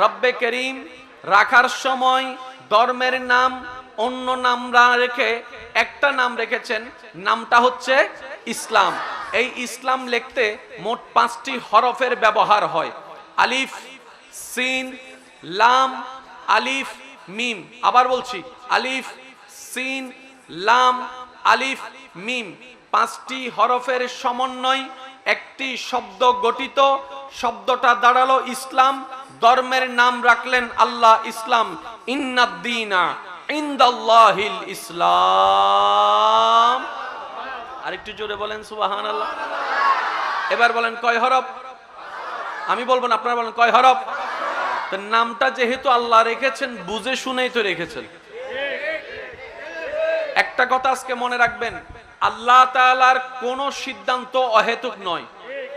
রব্বে করিম রাখার সময় ধর্মের নাম, অন্য নাম রেখে একটা নাম রেখেছেন, নামটা হচ্ছে ইসলাম। এই ইসলাম লিখতে মোট পাঁচটি হরফের ব্যবহার হয়। আলিফ, সিন, লাম, আলিফ, মিম। আবার বলছি, আলিফ, সিন, লাম, আলিফ, মিম। পাঁচটি হরফের সমন্বয় একটি শব্দ গঠিত, শব্দটা দাঁড়াল ইসলাম ধর্মের নাম রাখলেন আল্লাহ ইসলাম। ইন্নাদ্দিনা ইন্দাল্লাহিল ইসলাম। আরেকটু জোরে বলেন সুবাহান আল্লাহ এবার বলেন, কয় হরফ? আমি বলব না, আপনারা বলেন, কয় হরফ? তো নামটা যেহেতু আল্লাহ রেখেছেন, বুঝে শুনেই তো রেখেছেন। একটা কথা আজকে মনে রাখবেন, আল্লাহ তাআলার কোন সিদ্ধান্ত অহেতুক নয়।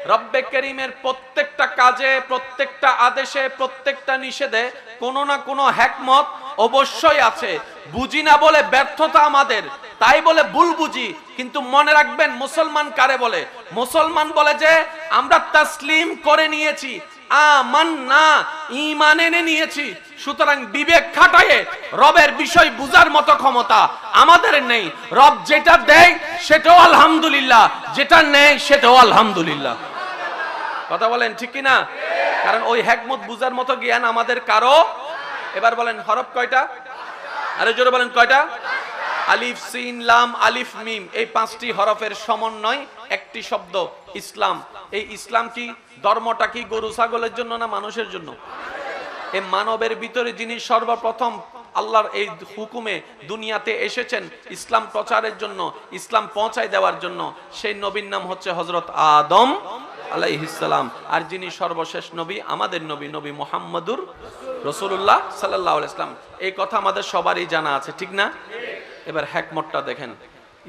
রব্বে করিমের প্রত্যেকটা কাজে, প্রত্যেকটা আদেশে, প্রত্যেকটা নিষেধে কোনো না কোনো হ্যাকমত অবশ্যই আছে। বুঝি না বলে ব্যর্থতা আমাদের, তাই বলে ভুল বুঝি। কিন্তু মনে রাখবেন মুসলমান কারে বলে? মুসলমান বলে যে, আমরা তাসলিম করে নিয়েছি আমান না ইমান এনে নিয়েছি। সুতরাং বিবেক খাটায়ে রবের বিষয় বুঝার মতো ক্ষমতা আমাদের নেই। রব যেটা দেয় সেটাও আলহামদুলিল্লাহ, যেটা নেই সেটাও আলহামদুলিল্লাহ। কথা বলেন ঠিক না কারণ ওই হ্যাকমত বুঝার মতো জ্ঞান আমাদের কারও? এবার বলেন, হরফ কয়টা? আরে জোরে বলেন, কয়টা? আলিফ, সিন, লাম, আলিফ, মিম, এই পাঁচটি হরফের সমন্বয়, একটি শব্দ, ইসলাম। এই ইসলাম কি ধর্মটা কি গরু, ছাগলের জন্য না মানুষের জন্য? এই মানবের ভিতরে যিনি সর্বপ্রথম আল্লাহর এই হুকুমে দুনিয়াতে এসেছেন, ইসলাম প্রচারের জন্য, ইসলাম পৌঁছায় দেওয়ার জন্য, সেই নবীর নাম হচ্ছে হজরত আদম আলাইহিসালাম আর যিনি সর্বশেষ নবী, আমাদের নবী নবী মোহাম্মদুর রসুল্লাহ সাল্লাহ ইসলাম এই কথা আমাদের সবারই জানা আছে, ঠিক না? এবার হ্যাকমতটা দেখেন।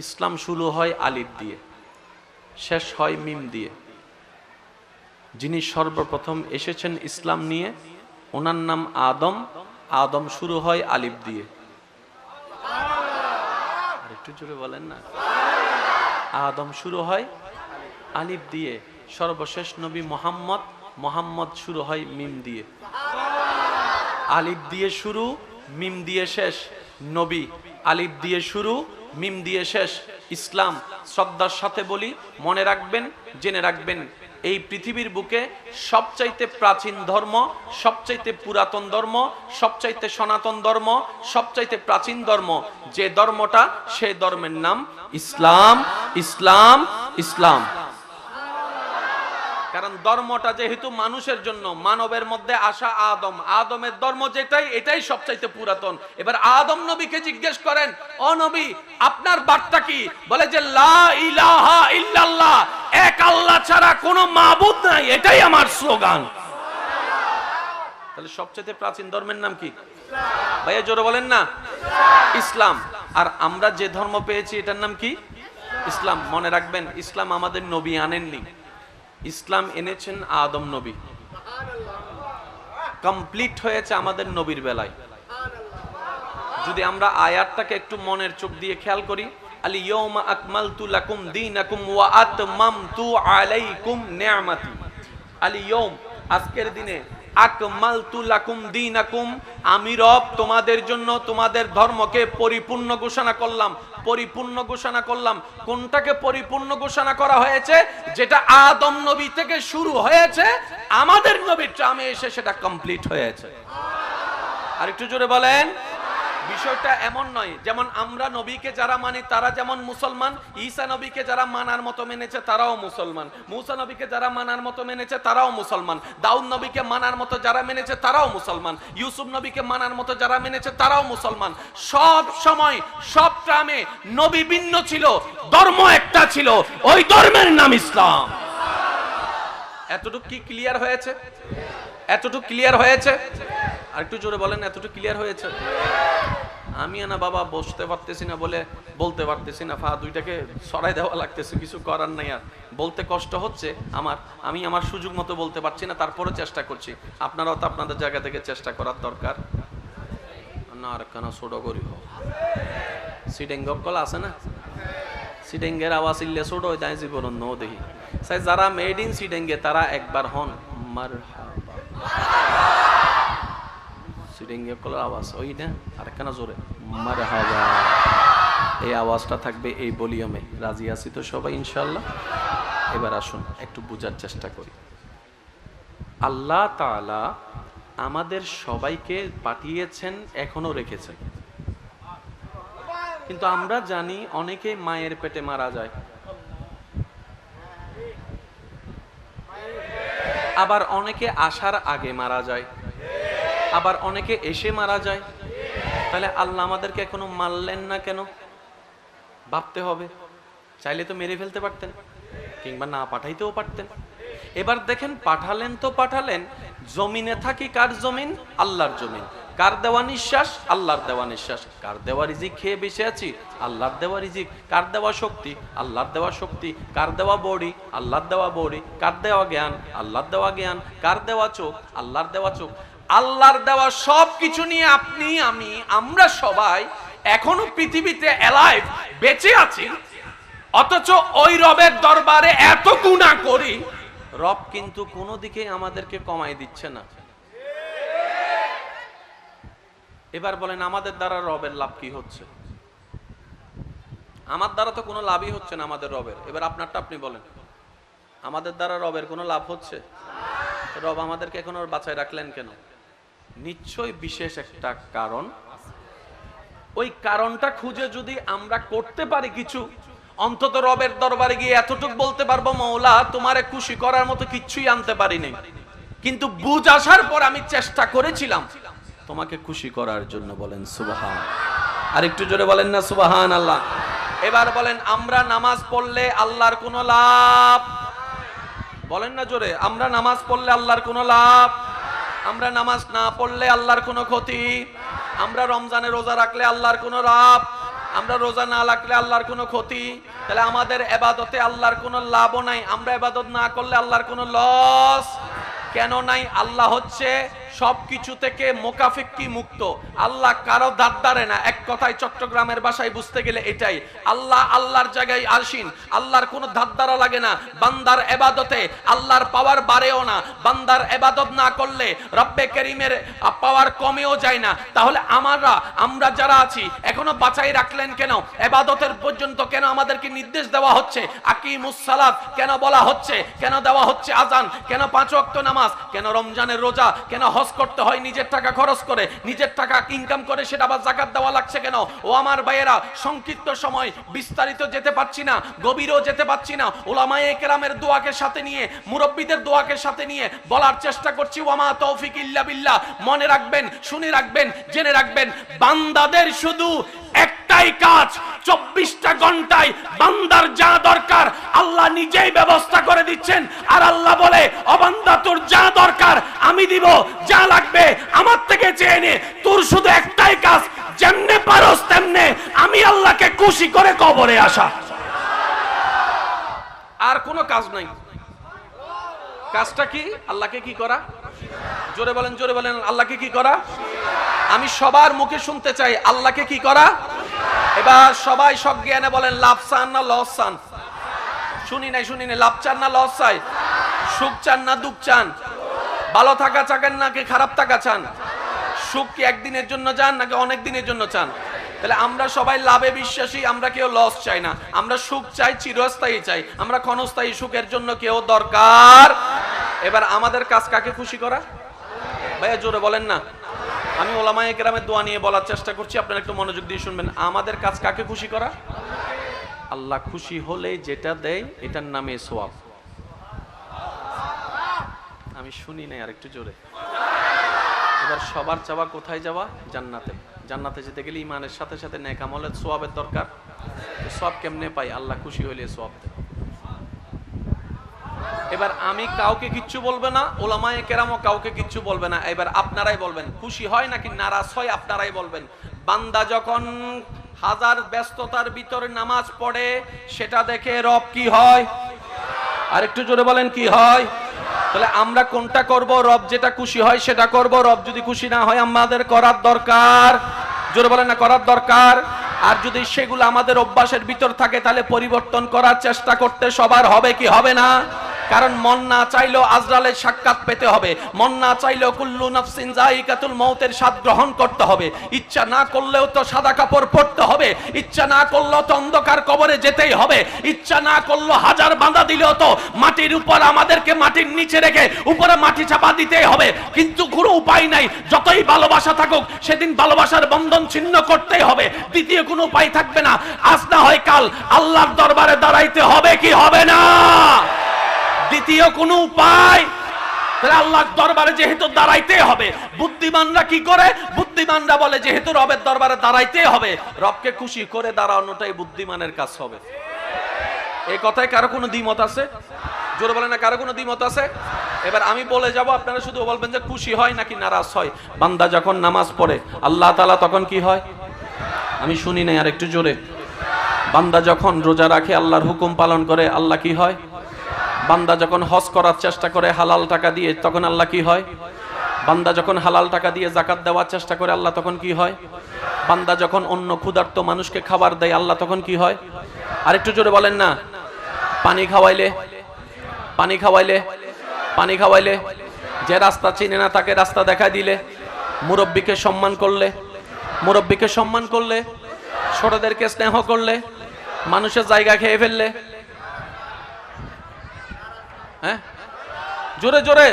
ইসলাম শুরু হয় আলিফ দিয়ে, শেষ হয় মিম দিয়ে। যিনি সর্বপ্রথম এসেছেন ইসলাম নিয়ে, ওনার নাম আদম। আদম শুরু হয় আলিফ দিয়ে। একটু জোরে বলেন না। আদম শুরু হয় আলিফ দিয়ে। সর্বশেষ নবী মোহাম্মদ মোহাম্মদ শুরু হয় মিম দিয়ে। আলিফ দিয়ে শুরু, মিম দিয়ে শেষ, নবী আলিফ দিয়ে শুরু, মিম দিয়ে শেষ। ইসলাম শ্রদ্ধার সাথে বলি, মনে রাখবেন, জেনে রাখবেন, এই পৃথিবীর বুকে সবচাইতে প্রাচীন ধর্ম, সবচাইতে পুরাতন ধর্ম, সবচাইতে সনাতন ধর্ম, সবচাইতে প্রাচীন ধর্ম, যে ধর্মটা সে ধর্মের নাম ইসলাম ইসলাম ইসলাম। কারণ ধর্মটা যেহেতু মানুষের জন্য, মানবের মধ্যে আসা আদম। আদমের ধর্ম যেটাই, এটাই সবচাইতে পুরাতন। এবার আদম নবীকে জিজ্ঞেস করেন, ও নবী, আপনার বার্তা কি? বলে যে, লা ইলাহা ইল্লাল্লাহ, এক আল্লাহ ছাড়া কোনো মাবুদ নাই। এটাই আমার স্লোগান। তাহলে সবচেয়ে প্রাচীন ধর্মের নাম কি? ভাইয়া, জোরে বলেন না। ইসলাম। আর আমরা যে ধর্ম পেয়েছি, এটার নাম কি? ইসলাম। মনে রাখবেন, ইসলাম আমাদের নবী আনেননি। ইসলাম এনেছেন আদম নবী। কমপ্লিট হয়েছে আমাদের নবীর বেলায়। যদি আমরা আয়াতটাকে একটু মনের চোখ দিয়ে খেয়াল করি, আলি ইয়ৌমা লাকুম ইয়ম আজকের দিনে আকমালতু দীনাকুম, আমি রব তোমাদের জন্য তোমাদের ধর্মকে পরিপূর্ণ ঘোষণা করলাম। পরিপূর্ণ ঘোষণা করলাম। কোনটাকে পরিপূর্ণ ঘোষণা করা হয়েছে? যেটা আদম নবী থেকে শুরু হয়েছে, আমাদের নবীর ট্রামে এসে সেটা কমপ্লিট হয়েছে। আর একটু জোরে বলেন। বিষয়টা এমন নয়, যেমন আমরা নবীকে যারা মানি, তারা যেমন মুসলমান, ঈসা নবীকে যারা মানার মতো মেনেছে, তারাও মুসলমান। মুসা নবীকে যারা মানার মতো মেনেছে, তারাও মুসলমান। দাউদ নবীকে মানার মতো যারা মেনেছে, তারাও মুসলমান। ইউসুফ নবীকে মানার মতো যারা মেনেছে, তারাও মুসলমান। সব সময়, সব ট্রামে নবী ভিন্ন ছিল, ধর্ম একটা ছিল, ওই ধর্মের নাম ইসলাম। এতটুকু কি ক্লিয়ার হয়েছে? এতটুকু ক্লিয়ার হয়েছে? আর একটু জোরে বলেন, এতটুকু ক্লিয়ার হয়েছে? আমি না বাবা বসতে পারতেছি না বলে বলতে পারতেছি না। ফা, দুইটাকে সরাই দেওয়া লাগতেছে, কিছু করার নাই আর। বলতে কষ্ট হচ্ছে আমার, আমি আমার সুযোগ মতো বলতে পারছি না তারপরে চেষ্টা করছি। আপনারাও তো আপনাদের জায়গা থেকে চেষ্টা করার দরকার। না, আর কেন কল না? আওয়াজ যারা মেড ইন সিডেঙ্গে তারা একবার হন মার সিরিঙ্গে আওয়াজ, ওই না? জোরে এই আওয়াজটা থাকবে এই ভলিউমে। রাজি আছি তো সবাই ইনশাল্লাহ এবার আসুন, একটু বোঝার চেষ্টা করি। আল্লাহ তাআলা আমাদের সবাইকে পাঠিয়েছেন, এখনও রেখেছেন। কিন্তু আমরা জানি অনেকে মায়ের পেটে মারা যায়। আবার অনেকে আসার আগে মারা যায়। আবার অনেকে এসে মারা যায়। তাহলে আল্লাহ আমাদেরকে এখনও মারলেন না কেন? ভাবতে হবে। চাইলে তো মেরে ফেলতে পারতেন, কিংবা না পাঠাইতেও পারতেন। এবার দেখেন, পাঠালেন তো পাঠালেন, জমিনে থাকি কার জমিন? আল্লাহর জমিন। কার দেওয়া নিঃশ্বাস? আল্লাহর দেওয়া নিঃশ্বাস। কার দেওয়া রিজিক? খেয়ে বেঁচে আছি, আল্লাহর দেওয়া রিজিক। কার দেওয়া শক্তি? আল্লাহর দেওয়া শক্তি। কার দেওয়া বডি? আল্লাহর দেওয়া বডি। কার দেওয়া জ্ঞান? আল্লাহর দেওয়া জ্ঞান। কার দেওয়া চোখ? আল্লাহর দেওয়া চোখ। আল্লাহর দেওয়া সব কিছু নিয়ে আপনি, আমি, আমরা সবাই এখনও পৃথিবীতে অ্যালাইভ বেঁচে আছি। অথচ ওই রবের দরবারে এত গুণা করি। রব কিন্তু কোনো দিকে আমাদেরকে কমাই দিচ্ছে না। এবার বলেন, আমাদের দ্বারা রবের লাভ কি হচ্ছে? আমার দ্বারা তো কোনো লাভই হচ্ছে না আমাদের রবের। এবার আপনারটা আপনি বলেন, আমাদের দ্বারা রবের কোনো লাভ হচ্ছে? রব আমাদেরকে এখন বাঁচায় রাখলেন কেন? নিশ্চয়ই বিশেষ একটা কারণ। ওই কারণটা খুঁজে যদি আমরা করতে পারি কিছু, অন্তত রবের দরবারে গিয়ে এতটুকু বলতে পারব, মৌলা, তোমারে খুশি করার মতো কিচ্ছুই আনতে পারিনি। কিন্তু বুঝ আসার পর আমি চেষ্টা করেছিলাম। তোমাকে খুশি করার জন্য বলেন, সুবাহান। আর একটু জোরে বলেন না, সুবাহান আল্লাহ। এবার বলেন, আমরা নামাজ পড়লে আল্লাহর কোনো লাভ? বলেন না জোরে, আমরা নামাজ পড়লে আল্লাহর কোনো লাভ? আমরা নামাজ না পড়লে আল্লাহর কোনো ক্ষতি। আমরা রমজানে রোজা রাখলে আল্লাহর কোনো লাভ আমরা রোজা না রাখলে আল্লাহর কোনো ক্ষতি। তাহলে আমাদের এবাদতে আল্লাহর কোনো লাভও নাই। আমরা এবাদত না করলে আল্লাহর কোনো লস কেন নাই? আল্লাহ হচ্ছে সবকিছু থেকে মোকাফিক্কি মুক্ত? আল্লাহ কারও দাঁড়ারে না। এক কথায় চট্টগ্রামের ভাষায় বুঝতে গেলে এটাই। আল্লাহ আল্লাহর জায়গায় আসিন আল্লাহর কোনো ধাদ্দারা লাগে না। বান্দার এবাদতে আল্লাহর পাওয়ার বাড়েও না। বান্দার এবাদত না করলে রব্বে করিমের পাওয়ার কমেও যায় না। তাহলে আমরা আমরা যারা আছি, এখনও বাঁচাই রাখলেন কেন? এবাদতের পর্যন্ত কেন আমাদেরকে নির্দেশ দেওয়া হচ্ছে? আকিমুসালাত কেন বলা হচ্ছে? কেন দেওয়া হচ্ছে আজান? কেন পাঁচ ওয়াক্ত নামাজ? কেন রমজানের রোজা? কেন হজ? করতে হয়, নিজের টাকা খরচ করে, নিজের টাকা ইনকাম করে, সেটা আবার জাকাত দেওয়া লাগছে কেন? ও আমার ভাইয়েরা, সংক্ষিপ্ত সময়, বিস্তারিত যেতে পারছি না, গভীরও যেতে পারছি না। ওলামায়ে কেরামের দোয়াকে সাথে নিয়ে, মুরব্বীদের দোয়াকে সাথে নিয়ে বলার চেষ্টা করছি, ওয়ামা তৌফিক ইল্লা বিল্লাহ। মনে রাখবেন, শুনে রাখবেন, জেনে রাখবেন, বান্দাদের শুধু একটাই কাজ, চব্বিশটা ঘন্টায় বান্দার যা দরকার আল্লাহ নিজেই ব্যবস্থা করে দিচ্ছেন। আর আল্লাহ বলে, অবান্দা, তোর যা দরকার আমি দিব, যা লাগবে আমার থেকে চেয়ে নে। তোর শুধু একটাই কাজ, যেমনে পারস তেমনে আমি আল্লাহকে খুশি করে কবরে আসা। আর কোনো কাজ নাই। কাজটা কি? আল্লাহকে কি করা? জোরে বলেন জোরে বলেন, আল্লাহকে কি করা? আমি সবার মুখে শুনতে চাই, আল্লাহকে কি করা? এবার সবাই সব জ্ঞানে বলেন লাভ চান না লস চান শুনি নাই শুনি নাই লাভ চান না লস চাই সুখ চান না দুঃখ চান ভালো থাকা চাকেন নাকি খারাপ থাকা চান? সুখ কি একদিনের জন্য চান নাকি অনেক দিনের জন্য চান? তাহলে আমরা সবাই লাভে বিশ্বাসী, আমরা কেউ লস চাই না। আমরা সুখ চাই, চিরস্থায়ী চাই। আমরা ক্ষণস্থায়ী সুখের জন্য কেউ দরকার। এবার আমাদের কাজ কাকে খুশি করা? ভাইয়া, জোরে বলেন না। আমি ওলামায়ে কেরামের দোয়া নিয়ে বলার চেষ্টা করছি, আপনারা একটু মনোযোগ দিয়ে শুনবেন। আমাদের কাজ কাকে খুশি করা? আল্লাহ খুশি হলে যেটা দেয়, এটার নামে সোয়াব। আমি শুনি নাই আর একটু জোরে। এবার সবার চাওয়া কোথায় যাওয়া? জান্নাতে। জান্নাতে যেতে গেলে ইমানের সাথে সাথে নেক আমলের সোয়াবের দরকার। সব কেমনে পাই? আল্লাহ খুশি হইলে সোয়াব দেয়। এবার আমি কাউকে কিচ্ছু বলবে না, ওলামায় কেরামও কাউকে কিচ্ছু বলবে না। এবার আপনারাই বলবেন, খুশি হয় নাকি নারাজ হয় আপনারাই বলবেন। বান্দা যখন হাজার ব্যস্ততার ভিতরে নামাজ পড়ে, সেটা দেখে রব কি হয়? আর একটু জোরে বলেন, কি হয়? তাহলে আমরা কোনটা করব? রব যেটা খুশি হয় সেটা করব। রব যদি খুশি না হয়, আমাদের করার দরকার। জোরে বলেন না, করার দরকার। আর যদি সেগুলো আমাদের অভ্যাসের ভিতর থাকে, তাহলে পরিবর্তন করার চেষ্টা করতে সবার হবে কি হবে না? কারণ মন না চাইলেও আজরালের সাক্ষাৎ পেতে হবে। মন না চাইলেও কুল্লু নাফসিন জাইকাতুল মৌতের স্বাদ গ্রহণ করতে হবে। ইচ্ছা না করলেও তো সাদা কাপড় পরতে হবে। ইচ্ছা না করলেও তো অন্ধকার কবরে যেতেই হবে। ইচ্ছা না করলেও হাজার বাঁধা দিলেও তো মাটির উপর আমাদেরকে মাটির নিচে রেখে উপরে মাটি চাপা দিতেই হবে। কিন্তু কোনো উপায় নাই। যতই ভালোবাসা থাকুক, সেদিন ভালোবাসার বন্ধন ছিন্ন করতেই হবে। দ্বিতীয় কোনো উপায় থাকবে না। আজ না হয় কাল আল্লাহর দরবারে দাঁড়াইতে হবে কি হবে না? দ্বিতীয় কোনো উপায়? আল্লাহর দরবারে যেহেতু দাঁড়াইতে হবে, বুদ্ধিমানরা করে? বুদ্ধিমানরা বলে, যেহেতু রবের দরবারে দাঁড়াইতে হবে, রবকে খুশি করে দাঁড়ানোটাই বুদ্ধিমানের কাজ হবে। কারও কোনো দ্বিমত আছে? জোরে বলে না, কারও কোনো দ্বিমত আছে? এবার আমি বলে যাব, আপনারা শুধু বলবেন যে খুশি হয় নাকি নারাজ হয়। বান্দা যখন নামাজ পড়ে, আল্লাহ তালা তখন কি হয়? আমি শুনি নাই, আর একটু জোরে। বান্দা যখন রোজা রাখে, আল্লাহর হুকুম পালন করে, আল্লাহ কি হয়? বান্দা যখন হজ করার চেষ্টা করে হালাল টাকা দিয়ে, তখন আল্লাহ কি হয়? বান্দা যখন হালাল টাকা দিয়ে জাকাত দেওয়ার চেষ্টা করে, আল্লাহ তখন কি হয়? বান্দা যখন অন্য ক্ষুধার্ত মানুষকে খাবার দেয়, আল্লাহ তখন কি হয়? আরেকটু জোরে বলেন না। পানি খাওয়াইলে পানি খাওয়াইলে পানি খাওয়াইলে, যে রাস্তা চিনে না তাকে রাস্তা দেখা দিলে, মুরব্বীকে সম্মান করলে, মুরব্বীকে সম্মান করলে, ছোটদেরকে স্নেহ করলে, মানুষের জায়গা খেয়ে ফেললে হ্যাঁ? জোরে জোরে।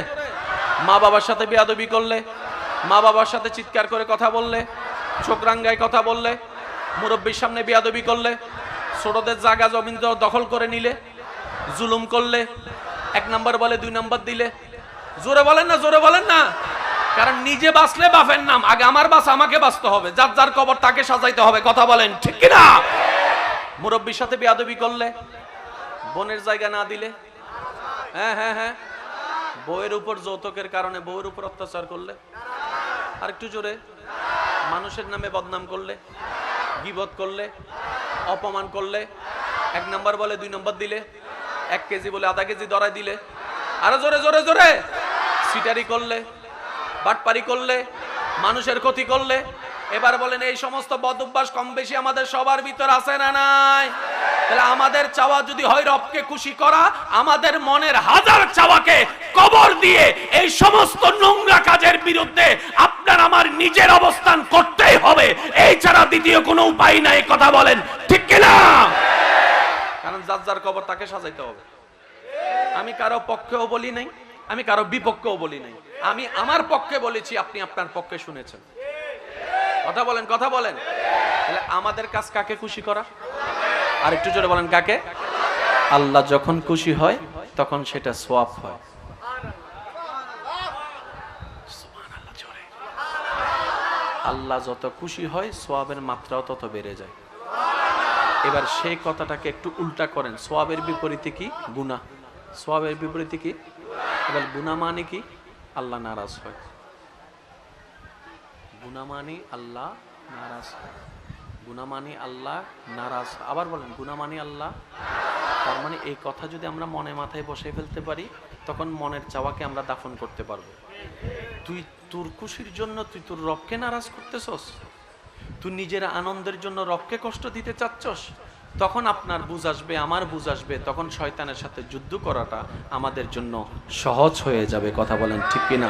মা বাবার সাথে বিয়াদবি করলে, মা বাবার সাথে চিৎকার করে কথা বললে চোখ রাঙ্গায় কথা বললে, মুরব্বীর সামনে বিয়াদবি করলে, ছোটদের জায়গা জমিন দখল করে নিলে, জুলুম করলে, এক নাম্বার বলে, দুই নাম্বার দিলে। জোরে বলেন না, জোরে বলেন না। কারণ নিজে বাঁচলে বাপের নাম, আগে আমার বাস, আমাকে বাঁচতে হবে। যার যার কবর, তাকে সাজাইতে হবে। কথা বলেন, ঠিক কি না মুরব্বীর সাথে বিয়াদবি করলে, বোনের জায়গা না দিলে হ্যাঁ হ্যাঁ হ্যাঁ। বউয়ের উপর যৌতুকের কারণে বউয়ের উপর অত্যাচার করলে? আর একটু জোরে। মানুষের নামে বদনাম করলে? গিবত করলে? অপমান করলে? এক নাম্বার বলে, দুই নম্বর দিলে? এক কেজি বলে, আধা কেজি দরাই দিলে? আরও জোরে জোরে জোরে। সিটারি করলে? বাটপারি করলে? মানুষের ক্ষতি করলে? এবার বলেন, এই সমস্ত বদ অভ্যাস কম বেশি আমাদের সবার ভিতর আছে না নাই? তাহলে আমাদের চাওয়া যদি হয় রবকে খুশি করা, আমাদের মনের হাজার চাওয়াকে কবর দিয়ে এই সমস্ত নোংরা কাজের বিরুদ্ধে আপনার আমার নিজের অবস্থান করতেই হবে। এই ছাড়া দ্বিতীয় কোনো উপায় নাই কথা বলেন। ঠিক কিনা? কারণ যার যার কবর তাকে সাজাইতে হবে। আমি কারও পক্ষেও বলি নাই, আমি কারও বিপক্ষেও বলি নাই। আমি আমার পক্ষে বলেছি, আপনি আপনার পক্ষে শুনেছেন। কথা বলেন কথা বলেন। তাহলে আমাদের কাজ কাকে খুশি করা? আর একটু জোরে বলেন কাকে? আল্লাহ যখন খুশি হয়, তখন সেটা সোয়াব হয়। আল্লাহ যত খুশি হয়, সোয়াবের মাত্রাও তত বেড়ে যায়। এবার সেই কথাটাকে একটু উল্টা করেন। সোয়াবের বিপরীতে কি? গুনাহ। সোয়াবের বিপরীতে কি? এবার গুনাহ মানে কি? আল্লাহ নারাজ হয়। গুনাহ মানে আল্লাহ নারাজ হয়। গুনাহ মানে আল্লাহ নারাজ। আবার বলেন, গুনাহ মানে আল্লাহ, তার মানে এই কথা যদি আমরা মনে মাথায় বসে ফেলতে পারি, তখন মনের চাওয়াকে আমরা দাফন করতে পারব। তুই তোর খুশির জন্য তুই তোর রবকে নারাজ করতেছস? তুই নিজের আনন্দের জন্য রবকে কষ্ট দিতে চাচ্ছস? তখন আপনার বুঝ আসবে, আমার বুঝ আসবে, তখন শয়তানের সাথে যুদ্ধ করাটা আমাদের জন্য সহজ হয়ে যাবে, কথা বলেন ঠিক কিনা?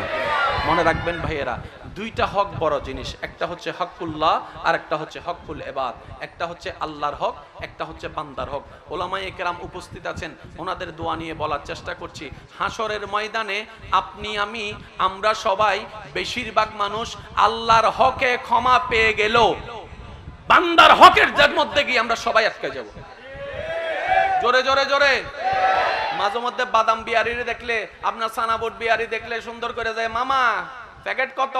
মনে রাখবেন ভাইয়েরা, দুইটা হক বড় জিনিস, একটা হচ্ছে হকুল্লাহ আর একটা হচ্ছে হকুল এবাদ। একটা হচ্ছে আল্লাহর হক, একটা হচ্ছে বান্দার হক। ওলামাই একরাম উপস্থিত আছেন, ওনাদের দোয়া নিয়ে বলার চেষ্টা করছি। হাসরের ময়দানে আপনি, আমি, আমরা সবাই বেশিরভাগ মানুষ আল্লাহর হকে ক্ষমা পেয়ে গেল বান্দার হকের যার মধ্যে গিয়ে আমরা সবাই আটকে যাব। জোরে জোরে জোরে। মাঝে মধ্যে বাদাম বিয়ারি দেখলে, আপনার সানাবুট বিহারি দেখলে সুন্দর করে যায়। মামা, প্যাকেট কত?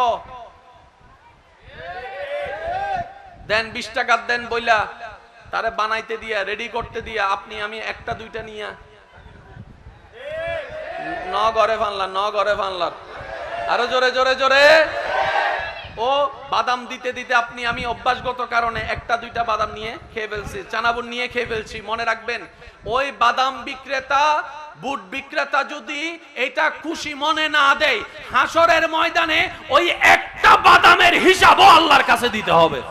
দেন বিশ টাকা, দেন বইলা। তারে বানাইতে দিয়া, রেডি করতে দিয়া, আপনি, আমি একটা, দুইটা নিয়া। ন ঘরে ফানলাম ন ঘরে ফানলাম আরও জোরে জোরে জোরে। ও বাদাম দিতে দিতে আপনি, আমি অভ্যাসগত কারণে একটা, দুইটা বাদাম নিয়ে খেয়ে ফেলছি। চানাবুন নিয়ে খেয়ে ফেলছি, মনে রাখবেন। ওই বাদাম বিক্রেতা, বুট বিক্রেতা যদি এটা খুশি মনে না দেয়, হাসরের ময়দানে ওই একটা বাদামের হিসাবও আল্লাহর কাছে দিতে হবে।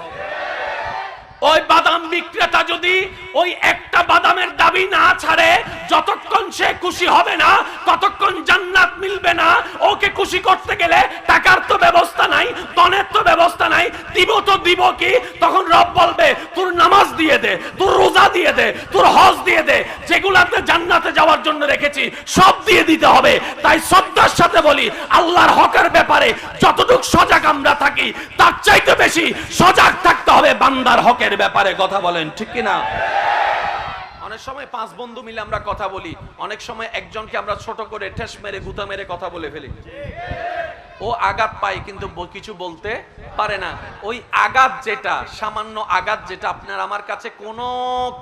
ওই বাদাম বিক্রেতা যদি ওই একটা বাদামের দাবি না ছাড়ে, যতক্ষণ সে খুশি হবে না, ততক্ষণ জান্নাত মিলবে না, ওকে খুশি করতে গেলে টাকার তো ব্যবস্থা নাই দনের তো ব্যবস্থা নাই, দিব তো দিব কি? তখন রব বলবে, তোর নামাজ দিয়ে দে, তোর রোজা দিয়ে দে, তোর হজ দিয়ে দে, যেগুলাতে জান্নাতে যাওয়ার জন্য রেখেছি, সব দিয়ে দিতে হবে। তাই শ্রদ্ধার সাথে বলি, আল্লাহর হকের ব্যাপারে যতটুক সজাগ আমরা থাকি, তার চাইতে বেশি সজাগ থাকতে হবে বান্দার হকের ব্যাপারে। কথা বলেন, ঠিক কি না অনেক সময় পাঁচ বন্ধু মিলে আমরা কথা বলি। অনেক সময় একজনকে আমরা ছোট করে ঠেস মেরে, গুতা মেরে কথা বলে ফেলি। ও আঘাত পায়, কিন্তু কিছু বলতে পারে না। ওই আঘাত যেটা, সামান্য আঘাত যেটা আপনার আমার কাছে কোনো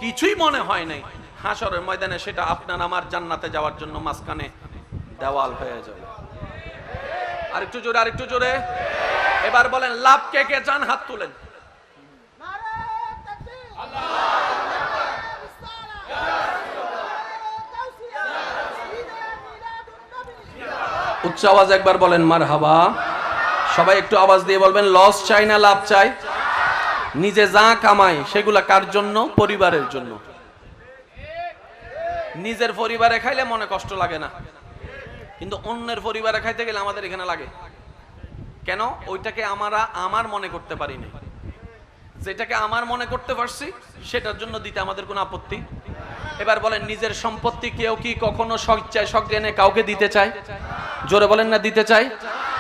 কিছুই মনে হয় নাই, হাসরের ময়দানে সেটা আপনার আমার জান্নাতে যাওয়ার জন্য মাঝখানে দেওয়াল হয়ে যাবে। আরেকটু জোরে আরেকটু জোরে। এবার বলেন লাভ কে কে চান হাত তুলেন? উচ্চ আওয়াজ একবার বলেন মার হাবা সবাই একটু আওয়াজ দিয়ে বলবেন, লস চাই না, লাভ চাই। নিজে যা কামাই, সেগুলা কার জন্য? পরিবারের জন্য। নিজের পরিবারে খাইলে মনে কষ্ট লাগে না। কিন্তু অন্যের পরিবারে খাইতে গেলে আমাদের এখানে লাগে। কেন? ওইটাকে আমরা, আমার মনে করতে পারি না যেটাকে আমার মনে করতে পারছি, সেটার জন্য দিতে আমাদের কোনো আপত্তি এবার বলেন, নিজের সম্পত্তি কেউ কি কখনো সজ্জায় সজ্ঞানে কাউকে দিতে চায়? জোরে বলেন না, দিতে চাই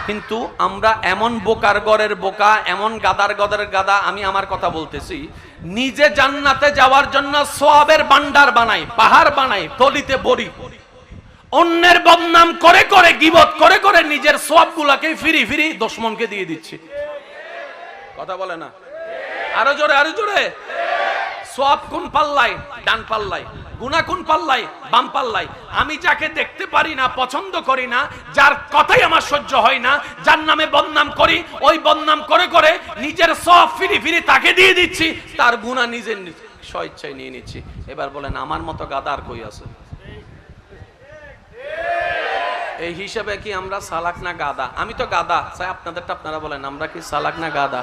কিন্তু আমরা এমন বোকার গড়ের বোকা, এমন গাদার গদের গাদা, আমি আমার কথা বলতেছি, নিজে জান্নাতে যাওয়ার জন্য সোয়াবের বান্ডার বানাই, পাহাড় বানাই তলিতে বড়ি। অন্যের বদনাম করে করে, গিবত করে করে নিজের সোয়াব গুলাকে ফিরি ফিরি দুশ্মনকে দিয়ে দিচ্ছি। কথা বলে না? আরও জোরে আরও জোরে। সোয়াব কোন পাল্লাই ডান পাল্লাই গুনা কোন পাল্লাই বাম পাল্লাই আমি যাকে দেখতে পারি না, পছন্দ করি না, যার কথাই আমার সহ্য হয় না, যার নামে বদনাম করি, ওই বদনাম করে করে নিজের সব ফিরি ফিরি তাকে দিয়ে দিচ্ছি, তার গুণা নিজের স্বইচ্ছায় নিয়ে নিচ্ছি। এবার বলেন, আমার মতো গাদার কই আছে? এই হিসাবে কি আমরা সালাক না গাদা? আমি তো গাদা। চাই আপনাদেরটা আপনারা বলেন, আমরা কি সালাক না গাদা?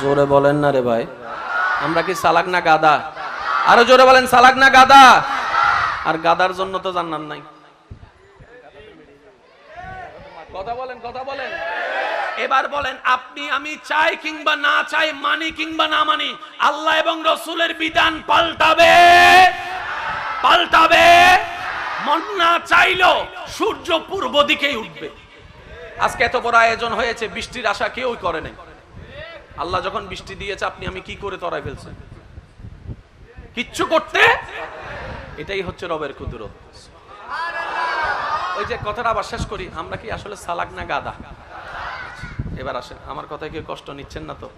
জোরে বলেন না রে ভাই। আমরা কি সালাক না গাদা? আরও জোরে বলেন, সালাক না গাদা? আর গাদার জন্য তো জান্নাত নাই। কথা বলেন কথা বলেন। এবার বলেন, আপনি আমি চাই কিংবা না চাই, মানি কিংবা না মানি, আল্লাহ এবং রসুলের বিধান পাল্টাবে। পাল্টাবে। মন না চাইলো সূর্য পূর্ব দিকেই উঠবে। আজকে এত বড় আয়োজন হয়েছে, বৃষ্টির আশা কেউই করে নাই। আল্লাহ যখন বৃষ্টি দিয়েছে, আপনি আমি কি করে তরাই ফেলছেন কিচ্ছু করতে? এটাই হচ্ছে রবের ক্ষুদ্র ওই যে কথাটা আবার শেষ করি, আমরা কি আসলে সালাক না গাদা? এবার আসেন, আমার কথায় কেউ কষ্ট নিচ্ছেন না তো?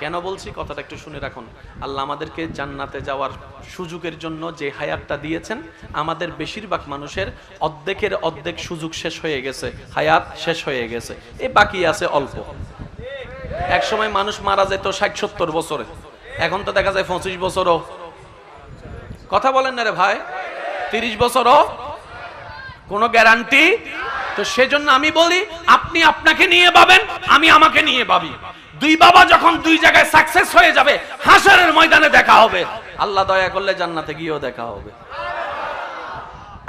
কেন বলছি? কথাটা একটু শুনে রাখুন। আল্লাহ আমাদেরকে জান্নাতে যাওয়ার সুযোগের জন্য যে হায়াতটা দিয়েছেন, আমাদের বেশিরভাগ মানুষের অর্ধেকের অর্ধেক সুযোগ শেষ হয়ে গেছে। হায়াত শেষ হয়ে গেছে। এ বাকি আছে অল্প। এক সময় মানুষ মারা যেত ষাট সত্তর বছরে। এখন তো দেখা যায় পঁচিশ বছরও। কথা বলেন না রে ভাই, তিরিশ বছরও কোনো গ্যারান্টি তো সেজন্য আমি বলি, আপনি আপনাকে নিয়ে পাবেন আমি আমাকে নিয়ে পাবি দুই বাবা যখন দুই জায়গায় সাকসেস হয়ে যাবে, হাসারের ময়দানে দেখা হবে। আল্লাহ দয়া করলে জান্নাতে গিয়েও দেখা হবে।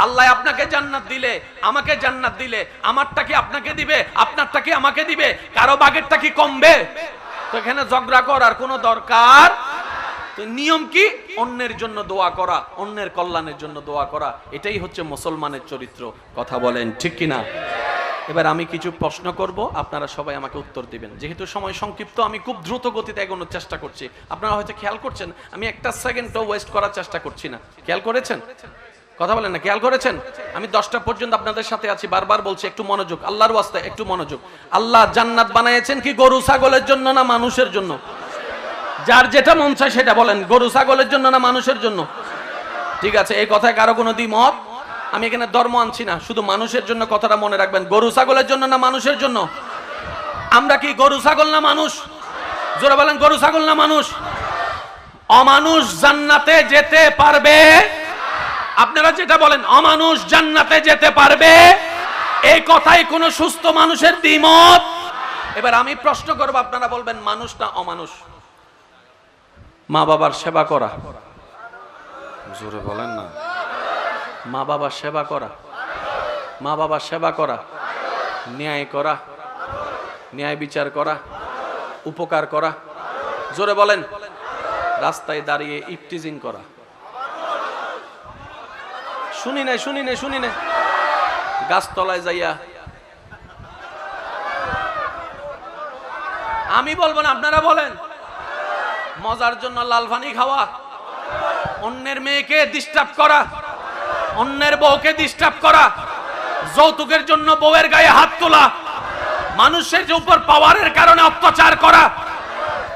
আল্লাহ আপনাকে জান্নাত দিলে, আমাকে জান্নাত দিলে, আমারটা কি আপনাকে দিবে, আপনারটা কি আমাকে দিবে, কারও বাগেরটা কি কমবে? তো এখানে ঝগড়া করার কোনো দরকার? নিয়ম কি? অন্যের জন্য দোয়া করা, অন্যের কল্যাণের জন্য দোয়া করা, এটাই হচ্ছে মুসলমানের চরিত্র। কথা বলেন, ঠিক কিনা? এবার আমি কিছু প্রশ্ন করব, আপনারা সবাই আমাকে উত্তর দিবেন। যেহেতু সময় সংক্ষিপ্ত, আমি খুব দ্রুত গতিতে এগোনোর চেষ্টা করছি। আপনারা হয়তো খেয়াল করছেন, আমি একটা সেকেন্ডও ওয়েস্ট করার চেষ্টা করছি না। খেয়াল করেছেন? কথা বলেন না, খেয়াল করেছেন? আমি দশটা পর্যন্ত আপনাদের সাথে আছি, বারবার বলছি, একটু মনোযোগ, আল্লাহর ওয়াস্তে, একটু মনোযোগ। আল্লাহ জান্নাত বানিয়েছেন কি গরু ছাগলের জন্য না মানুষের জন্য? যার যেটা মন চায় সেটা বলেন, গরু ছাগলের জন্য না মানুষের জন্য? ঠিক আছে, এই কথায় কারও কোনো দ্বিমত? আমি এখানে ধর্ম আনছি না, শুধু মানুষের জন্য কথাটা মনে রাখবেন। গরু ছাগলের জন্য না মানুষের জন্য? আমরা কি গরু ছাগল না মানুষ? জোরে বলেন, গরু ছাগল না মানুষ? অমানুষ জান্নাতে যেতে পারবে আপনারা যেটা বলেন, অমানুষ জান্নাতে যেতে পারবে? এই কথাই কোন সুস্থ মানুষের দ্বিমত। এবার আমি প্রশ্ন করব, আপনারা বলবেন মানুষ না অমানুষ? মা বাবার সেবা করা? জোরে বলেন না। মা বাবার সেবা করা? মা বাবার সেবা করা? ন্যায় করা? ন্যায় বিচার করা? উপকার করা? জোরে বলেন। রাস্তায় দাঁড়িয়ে ইফটিজিং করা? শুনি না শুনি না শুনি না গাছতলায় যাইয়া। আমি বলব না, আপনারা বলেন। মজার জন্য লাল পানি খাওয়া। অন্যের মেয়েকে ডিস্টার্ব করা। অন্যের বউকে ডিস্টার্ব করা। যৌতুকের জন্য বউয়ের গায়ে হাত তোলা। মানুষের যে উপর পাওয়ারের কারণে অত্যাচার করা।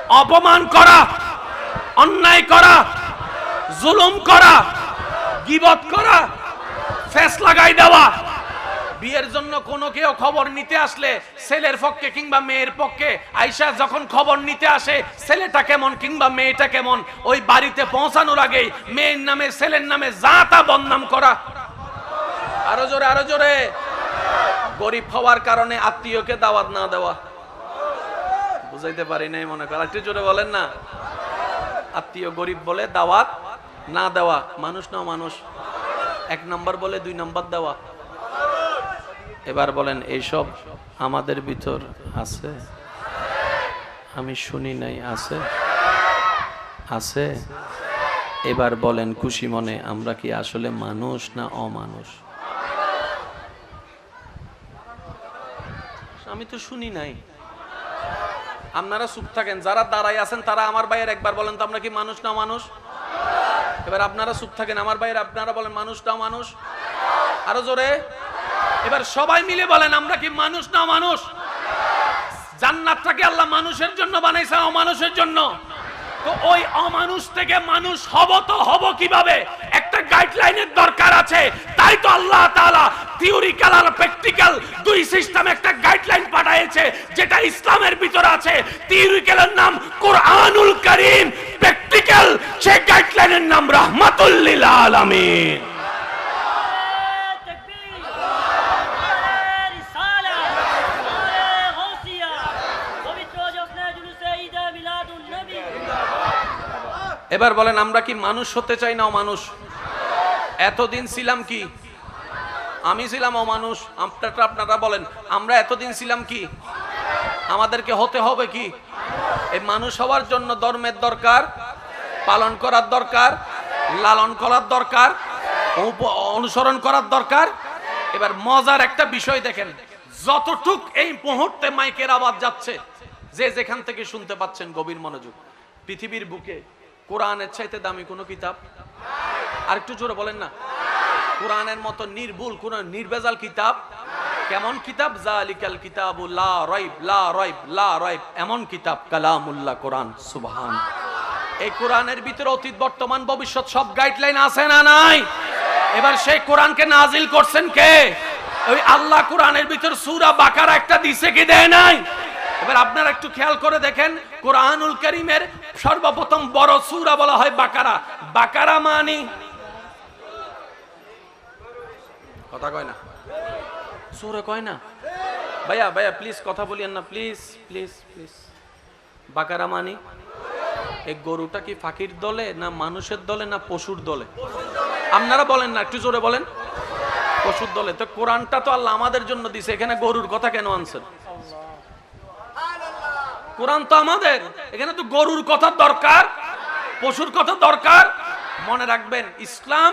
অপমান করা। অন্যায় করা। জুলুম করা। গিবত করা। ফেস লাগাই দেওয়া। বিয়ের জন্য কোনো কেউ খবর নিতে আসলে ছেলের পক্ষে কিংবা মেয়ের পক্ষে। আইসা যখন খবর নিতে আসে, ছেলেটা কেমন কিংবা মেয়েটা কেমন, ওই বাড়িতে পৌঁছানোর আগেই মেয়ের নামে, ছেলের নামে যা তা বদনাম করা। আরও জোরে আরও জোরে। গরিব হওয়ার কারণে আত্মীয়কে দাওয়াত না দেওয়া। বুঝাইতে পারি নাই মনে কর একটু জোরে বলেন না। আত্মীয় গরিব বলে দাওয়াত না দেওয়া, মানুষ না মানুষ। এক নম্বর বলে, দুই নম্বর দেওয়া। এবার বলেন, এইসব আমাদের ভিতর আছে? আমি শুনি নাই, আছে? আছে? এবার বলেন, খুশি মনে, আমরা কি আসলে মানুষ না অমানুষ? আমি তো শুনি নাই। আপনারা চুপ থাকেন, যারা দাঁড়াই আছেন, তারা আমার ভাইয়ের একবার বলেন, তো আমরা কি মানুষ না মানুষ এবার আপনারা চুপ থাকেন, আমার ভাইয়ের, আপনারা বলেন মানুষ না মানুষ। আরও জোরে। এবার সবাই মিলে বলেন, আমরা কি মানুষ না মানুষ? জান্নাতটাকে আল্লাহ মানুষের জন্য বানাইছে, অমানুষের জন্য। তো ওই অমানুষ থেকে মানুষ হব তো হব কীভাবে? একটা গাইডলাইনের দরকার আছে। তাই তো আল্লাহ তাআলা থিওরিক্যাল আর প্র্যাকটিক্যাল দুই সিস্টেম একটা গাইডলাইন পাঠাইছে, যেটা ইসলামের ভিতরে আছে। থিওরিক্যালের নাম কোরআনুল কারীম। প্র্যাকটিক্যাল সেই গাইডলাইনের নাম রাহমাতুল্লিল আলামিন। এবার বলেন, আমরা কি মানুষ হতে চাই না অমানুষ? এতদিন ছিলাম কি? আমি ছিলাম অমানুষ আপনারা আপনারা বলেন, আমরা এতদিন ছিলাম কি? আমাদেরকে হতে হবে কি? এই মানুষ হওয়ার জন্য ধর্মের দরকার, পালন করার দরকার, লালন করার দরকার অনুসরণ করার দরকার। এবার মজার একটা বিষয় দেখেন, যতটুক এই মুহূর্তে মাইকের আওয়াজ যাচ্ছে, যে যেখান থেকে শুনতে পাচ্ছেন গভীর মনোযোগ, পৃথিবীর বুকে কোরআনের চাইতে দামি কোনো কিতাব? আর একটু জোরে বলেন না। কোরআনের মতো নির্ভুল, কোন নির্ভেজাল কিতাব? কেমন কিতাব? জালিকাল কিতাব লা রাইব লা রাইব লা রাইব। এমন কিতাব, কালামুল্লাহ কোরআন, সুবহান। এই কোরআনের ভিতরে অতীত, বর্তমান, ভবিষ্যৎ সব গাইডলাইন আছে না নাই? এবার সেই কোরআনকে নাজিল করছেন কে? ওই আল্লাহ কোরআনের ভিতর সূরা বাকারা একটা দিছে কি দেয় নাই? এবার আপনারা একটু খেয়াল করে দেখেন, কোরআনুল করিমের সর্বপ্রথম বড় সূরা বলা হয় বাকারা। বাকারা মানি? কথা কয় না? সুরে কয় না? ভাইয়া ভাইয়া প্লিজ কথা বলিয়েন না প্লিজ প্লিজ প্লিজ বাকারা মানি? এই গরুটা কি ফাঁকির দলে না মানুষের দলে না পশুর দলে? আপনারা বলেন না, একটু জোরে বলেন। পশুর দলে। তো কোরআনটা তো আল্লাহ আমাদের জন্য দিছে, এখানে গরুর কথা কেন আনছেন? কোরআন তো আমাদের, এখানে তো গরুর কথা দরকার, পশুর কথা দরকার। মনে রাখবেন, ইসলাম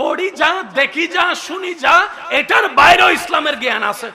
পড়ি যা দেখি যা শুনি যা এটার বাইরেও ইসলামের জ্ঞান আছে।